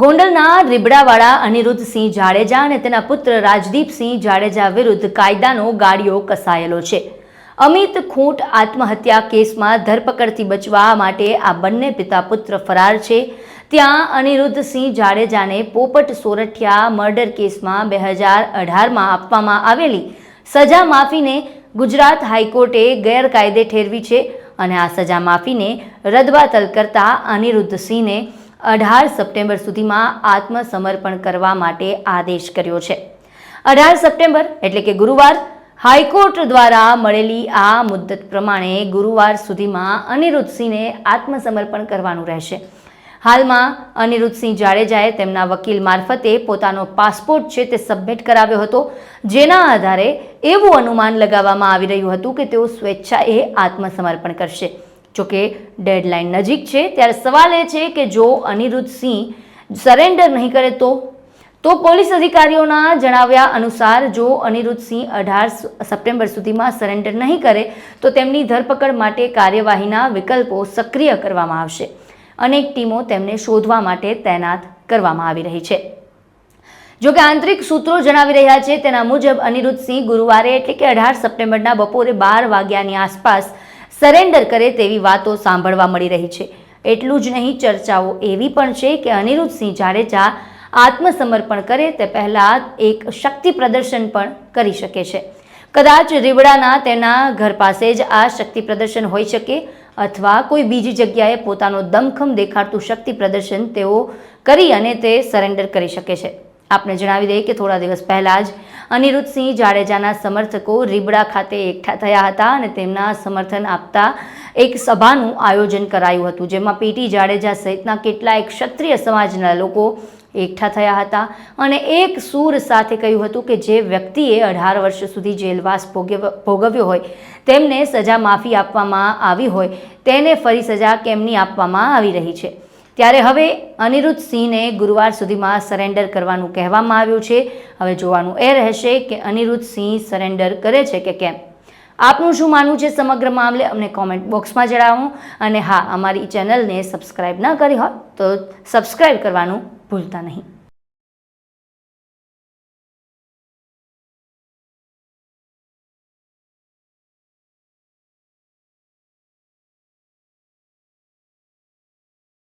ગોંડલના રીબડાવાળા અનિરુદ્ધસિંહ જાડેજા અને તેના પુત્ર રાજદીપસિંહ જાડેજા વિરુદ્ધ કાયદાનો ગાડીઓ કસાયેલો છે. અમિત ખૂંટ આત્મહત્યા કેસમાં ધરપકડથી બચવા માટે આ બંને પિતા પુત્ર ફરાર છે. ત્યાં અનિરુદ્ધસિંહ જાડેજાને પોપટ સોરઠિયા મર્ડર કેસમાં બે હજાર અઢારમાં આપવામાં આવેલી સજા માફીને ગુજરાત હાઈકોર્ટે ગેરકાયદે ઠેરવી છે અને આ સજા માફીને રદબાતલ કરતા અનિરુદ્ધસિંહને અઢાર સપ્ટેમ્બર સુધીમાં આત્મસમર્પણ કરવા માટે આદેશ કર્યો છે. અઢાર સપ્ટેમ્બર એટલે કે ગુરુવાર હાઈકોર્ટ દ્વારા મળેલી આ મુદ્દત પ્રમાણે ગુરુવાર સુધીમાં અનિરુદ્ધસિંહને આત્મસમર્પણ કરવાનું રહેશે. હાલમાં અનિરુદ્ધસિંહ જાડેજાએ તેમના વકીલ મારફતે પોતાનો પાસપોર્ટ છે તે સબમિટ કરાવ્યો હતો. જેના આધારે એવું અનુમાન લગાવવામાં આવી રહ્યું હતું કે તેઓ સ્વેચ્છાએ આત્મસમર્પણ કરશે. જોકે ડેડલાઇન નજીક છે, ત્યારે સવાલ એ છે કે જો અનિરુદ્ધસિંહ સરેન્ડર નહીં કરે તો? તો પોલીસ અધિકારીઓના જણાવ્યા અનુસાર જો અનિરુદ્ધ સિંહ અઢાર સપ્ટેમ્બર સુધીમાં સરેન્ડર નહીં કરે, તો તેમની ધરપકડ માટે કાર્યવાહીના વિકલ્પો સક્રિય કરવામાં આવશે. અનેક ટીમો તેમને શોધવા માટે તૈનાત કરવામાં આવી રહી છે. જોકે આંતરિક સૂત્રો જણાવી રહ્યા છે, તેના મુજબ અનિરુદ્ધસિંહ ગુરુવારે એટલે કે અઢાર સપ્ટેમ્બરના બપોરે બાર વાગ્યાની આસપાસ સરેન્ડર કરે તેવી વાતો સાંભળવા મળી રહી છે. એટલું જ નહીં, ચર્ચાઓ એવી પણ છે કે અનિરુદ્ધસિંહ જાડેજા આત્મસમર્પણ કરે તે પહેલાં એક શક્તિ પ્રદર્શન પણ કરી શકે છે. કદાચ રીવડાના તેના ઘર પાસે જ આ શક્તિ પ્રદર્શન હોઈ શકે અથવા કોઈ બીજી જગ્યાએ પોતાનો દમખમ દેખાડતું શક્તિ પ્રદર્શન તેઓ કરી અને તે સરેન્ડર કરી શકે છે. આપને જણાવી દઈએ કે થોડા દિવસ પહેલાં જ અનિરુદ્ધસિંહ જાડેજાના સમર્થકો રીબડા ખાતે એકઠા થયા હતા અને તેમના સમર્થન આપતા એક સભાનું આયોજન કરાયું હતું, જેમાં પીટી જાડેજા સહિતના કેટલાય ક્ષત્રિય સમાજના લોકો એકઠા થયા હતા. અને એક સૂર સાથે કહ્યું હતું કે જે વ્યક્તિએ અઢાર વર્ષ સુધી જેલવાસ ભોગવ્યો હોય, તેમને સજા માફી આપવામાં આવી હોય, તેને ફરી સજા કેમની આપવામાં આવી રહી છે? ત્યારે હવે અનિરુદ્ધ સિંહને ગુરુવાર સુધીમાં સરેન્ડર કરવાનું કહેવામાં આવ્યું છે. હવે જોવાનું એ રહેશે કે અનિરુદ્ધ સિંહ સરેન્ડર કરે છે કે કેમ? આપનું શું માનવું છે સમગ્ર મામલે? અમને કોમેન્ટ બોક્સમાં જણાવો. અને હા, અમારી ચેનલને સબસ્ક્રાઈબ ન કરી હોય તો સબસ્ક્રાઈબ કરવાનું ભૂલતા નહીં.